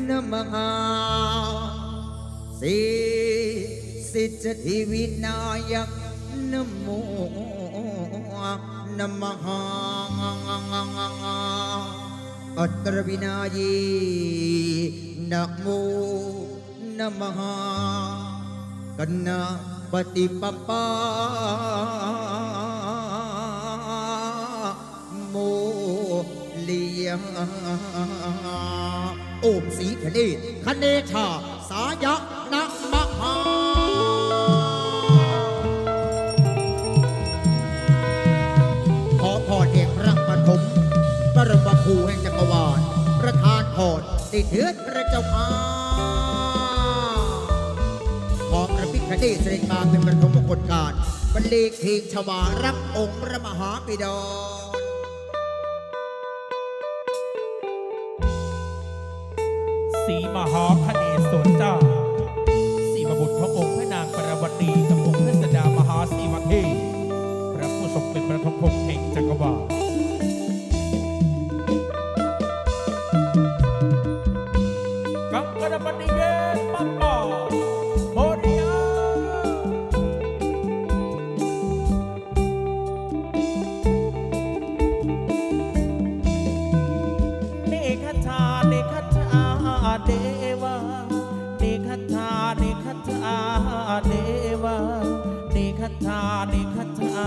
ดมหากายาสุริยโกติสมา ประพังดิรวิกนัมเอเดวาสารวกายเยสุสารวดาโอกังกันปามโมนมหากันนาปฏิปปาโมเลียงโอมสีคเนศคเนชา สายะนะมหาขอพรเอกรักปฐมบรมครูแห่งจักรวาล ประธานพรติเถือนพระเจ้าอาขอพระ เนศเสด็จมาเป็นประถมมงคลการบรรเลงเพลงชวารับองค์พระมหาปิฎกสีมหาคเนศวรเจ้าสีมบุตรขององค์พระนางปรวตีกับองค์พระสดามหาสีมาเทพพระผู้ทรงเป็นประทมพงษ์แห่งจักรวาลา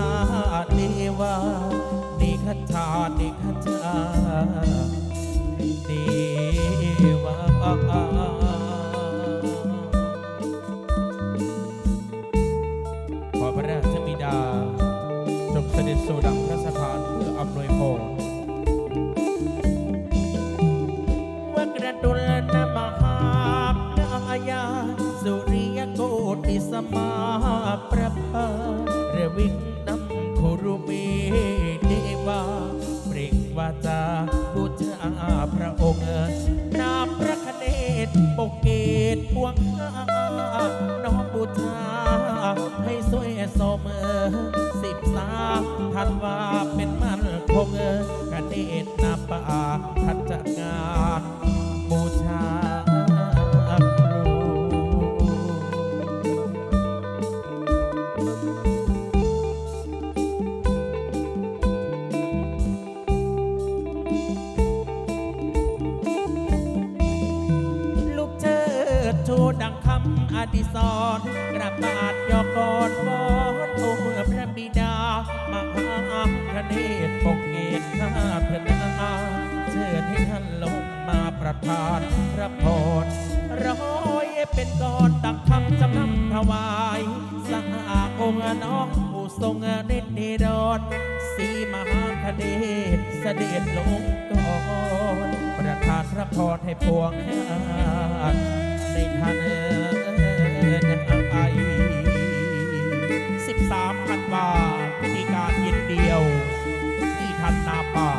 เดวาเนคชาเนคชาเดวาขอพระราชบิดาจงเสด็จสู่ดังพระสถานเพื่ออำนวยพรว่ากระดุลนมหากายาสุริยโกติสมาประภาา ประทานพระพรร้อยเป็นกรดังคำจำนำถวายสหาองค์น้องผู้ทรงเด็ดเดดอนสีมหาคเนศเสด็จลงก่อนประทานพระพรให้พวงญาติในทันไอสิบสามพันบาทพิธีการเย็นเดียว ที่ทันนาป่า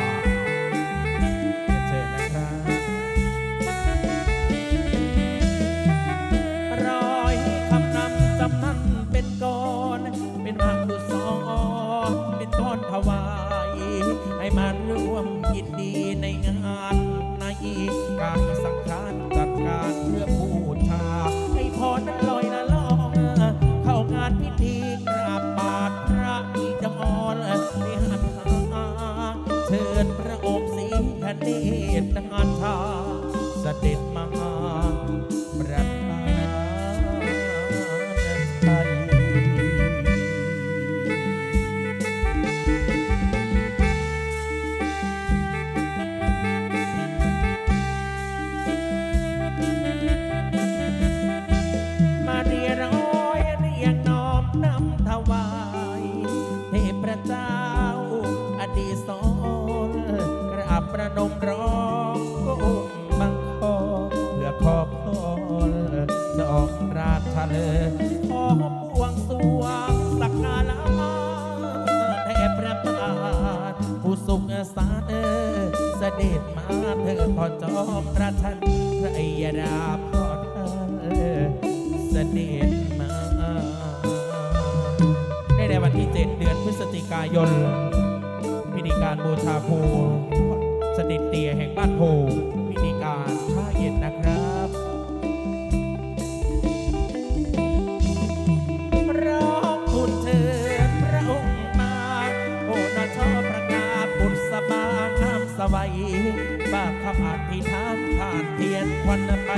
ชิญพระ ด็จมาเถิดพอจอมราชันพระอัยดาพอเธอเสด็จมาในในวันที่เจ็ดเดือนพฤศจิกายนพิธีการบูชาภูสเด็จเตียแห่งบ้านโพามสวับ้าคำอธิษฐานผ่านเทียนควันไป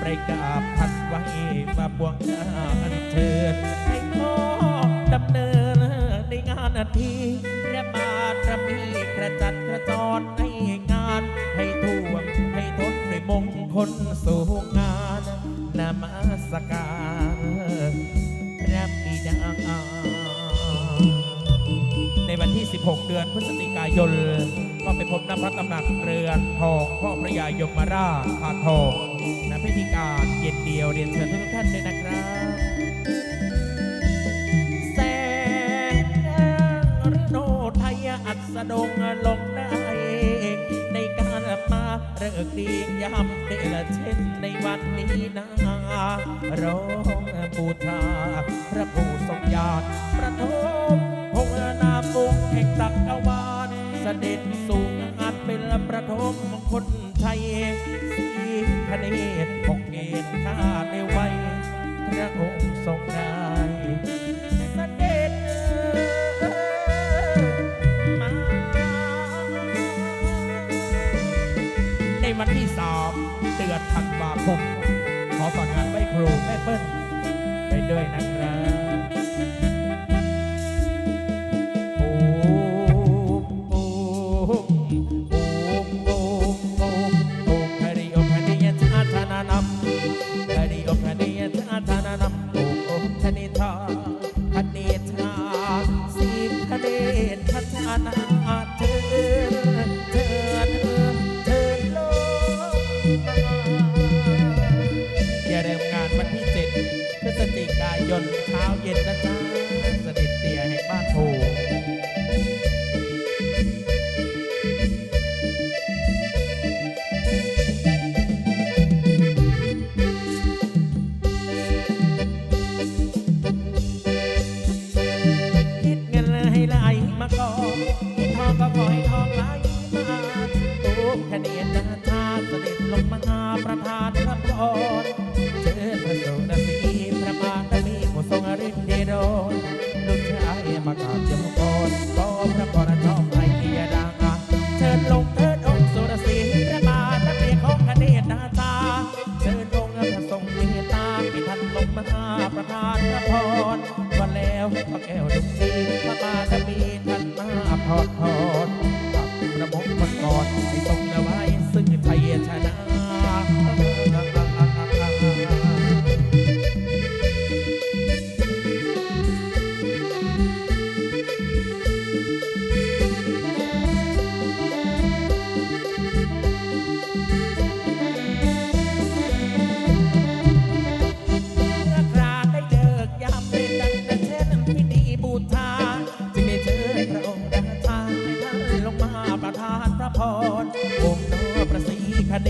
ประกาศพัดไว้มาบวงงานเชิญให้ขอดำเนินในงานนาทีพระบาทระมีกระจัดกระจรในงาน ให้ท่วมให้ทนด้วยมงคลสู่งานนามาสการพระบิดา ในวันที่ 16 เดือนพฤศจิกายน ก็ไปพบนพระตำหนักเรือนทองพ่อพระยายมราชพาทองณพิธีการเย็นเดียวเรียนเชิญทุกท่านด้วยนะครับแสงฤโนไทยอัศดงลงได้ในการมาเริกดียามเดลเช่นในวันนี้นาร้องบูชาพระผู้ทรงญาณประทม พงนามุงแห่งตักวาลเสด็จสูงอาจเป็นประทมคนไทยสีคเนศปกเกตข้าในไว้พระองค์ทรงได้เสด็จมาในวันที่สามเดือนธันวาคมขอฝากงานไว้ครูแม่เปิ้ลไปด้วยนะครับ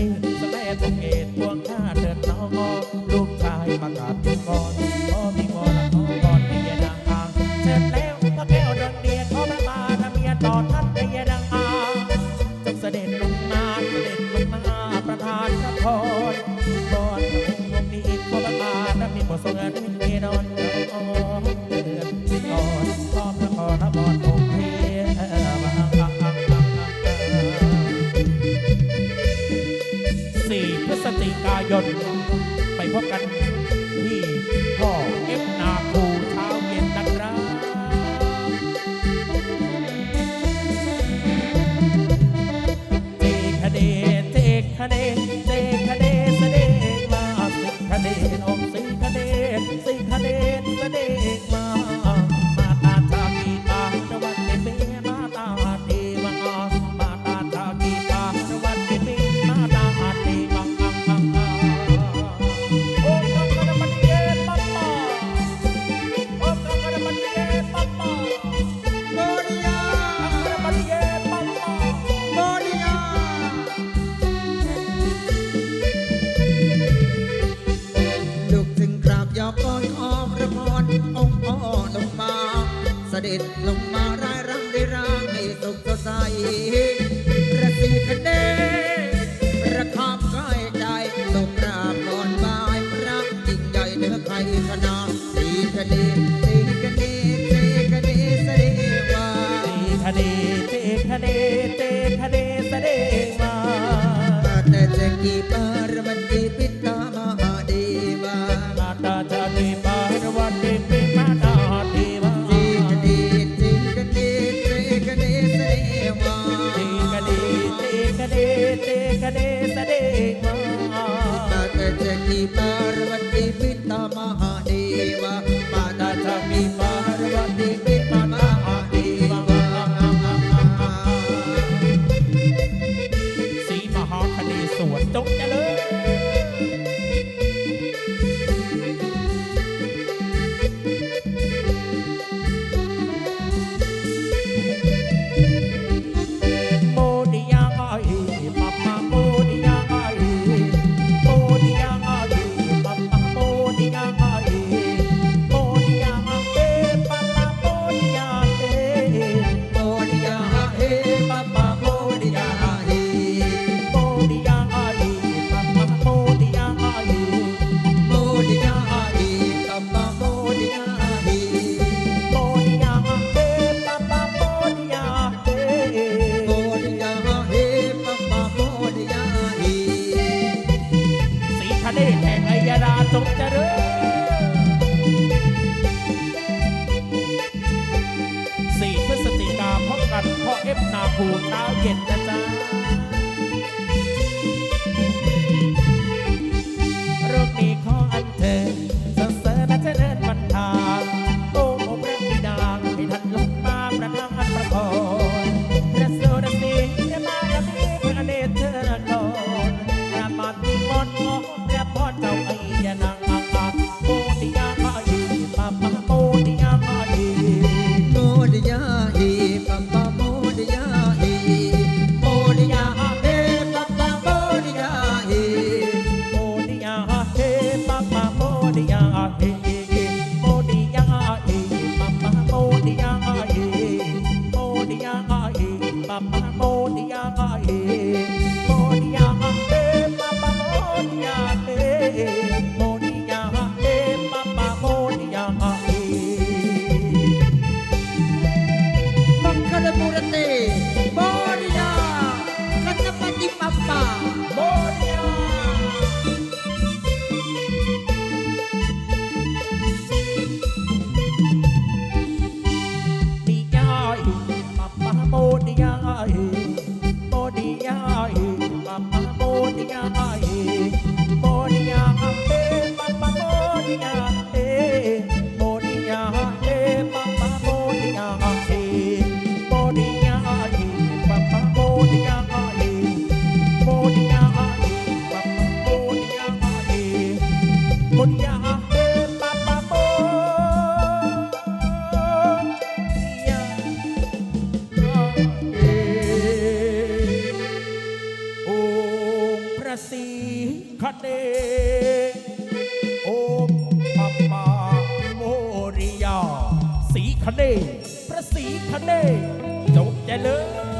สีคดีสแลตงเกตพวงข้าเถิดน้องลูกชายมากัด พบกัน ด็จลงมาร่ายรำได้ร่างให้สุขสดใสระสีคะแนน Let them โอมปัปปาโมริยาสีคเน พระสีคเนจงเจริญ